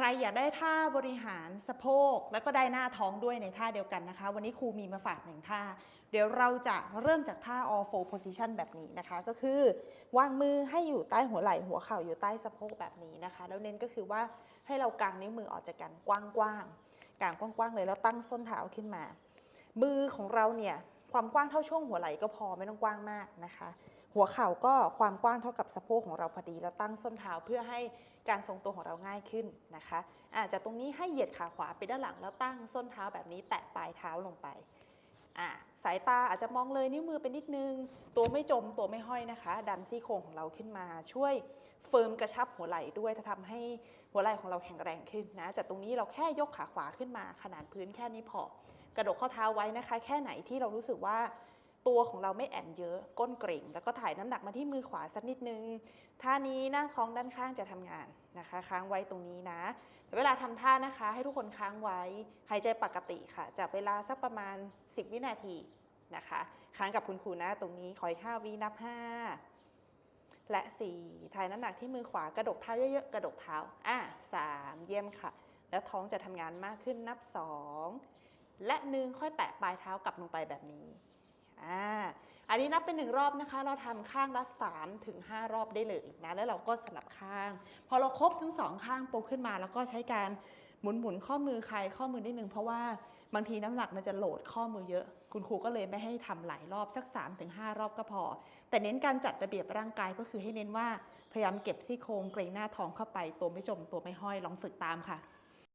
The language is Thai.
ใครอยากได้ท่าบริหารสะโพก แล้วก็ได้หน้าท้องด้วยในท่าเดียวกันนะคะ วันนี้ครูมีมาฝากหนึ่งท่า เดี๋ยวเราจะเริ่มจากท่า all four position แบบนี้นะคะ ก็คือวางมือให้อยู่ใต้หัวไหล่หัวเข่าอยู่ใต้สะโพกแบบนี้นะคะ แล้วเน้นก็คือว่าให้เรากางนิ้วมือออกจากกันกว้างๆกางกว้างๆเลยแล้วตั้งส้นเท้าขึ้นมา มือของเราเนี่ย ความกว้างเท่าช่วงหัวไหล่ก็พอไม่ต้องกว้างมากนะคะ หัวเข่าก็ความกว้างเท่ากับสะโพกของเราพอดีแล้วตั้งส้นเท้าเพื่อให้การทรงตัวของเราง่ายขึ้นนะคะอาจากตรงนี้ให้เหยียดขาขวาไปด้านหลังแล้วตั้งส้นเท้าแบบนี้แตะปลายเท้าลงไปสายตาอาจจะมองเลยนิ้วมือไปนิดนึง ตัวไม่จมตัวไม่ห้อยนะคะ ดันซี่โครงของเราขึ้นมา ช่วยเฟิร์มกระชับหัวไหล่ด้วยจะทำให้หัวไหล่ของเราแข็งแรงขึ้นนะจากตรงนี้เราแค่ยกขาขวาขึ้นมา ขนาดพื้นแค่นี้พอ กระดกข้อเท้าไว้นะคะ แค่ไหนที่เรารู้สึกว่าตัวของเราไม่แอนเยอะก้นเกร็ง แล้วก็ถ่ายน้ำหนักมาที่มือขวาสักนิดนึงท่านี้หน้าท้องด้านข้างจะทำงานนะคะ ค้างไว้ตรงนี้นะเวลาทำท่านะคะ ให้ทุกคนค้างไว้หายใจปกติค่ะจากเวลาสักประมาณ 10 วินาทีนะคะ ค้างกับคุณครูนะตรงนี้ขออีก5วินับ 5 และ 4 ถ่ายน้ำหนักที่มือขวากระดกเท้าเยอะๆกระดกเท้าอะสามเยี่ยมค่ะ แล้วท้องจะทำงานมากขึ้นนับ 2 และหนึ่งค่อยแตะปลายเท้ากลับลงไปแบบนี้อ่าอันนี้นับเป็นหนึ่งรอบนะคะ เราทำข้างละ3ถึง5รอบได้เลยนะ แล้วเราก็สลับข้าง พอเราครบทั้งสองข้างโปรขึ้นมา แล้วก็ใช้การหมุนหมุนข้อมือคลายข้อมือนิดนึงเพราะว่าบางทีน้ำหนักมันจะโหลดข้อมือเยอะ คุณครูก็เลยไม่ให้ทำหลายรอบสัก3ถึง5รอบก็พอ แต่เน้นการจัดระเบียบร่างกายก็คือให้เน้นว่าพยายามเก็บซี่โครงเกรงหน้าท้องเข้าไป ตัวไม่จมตัวไม่ห้อยลองฝึกตามค่ะ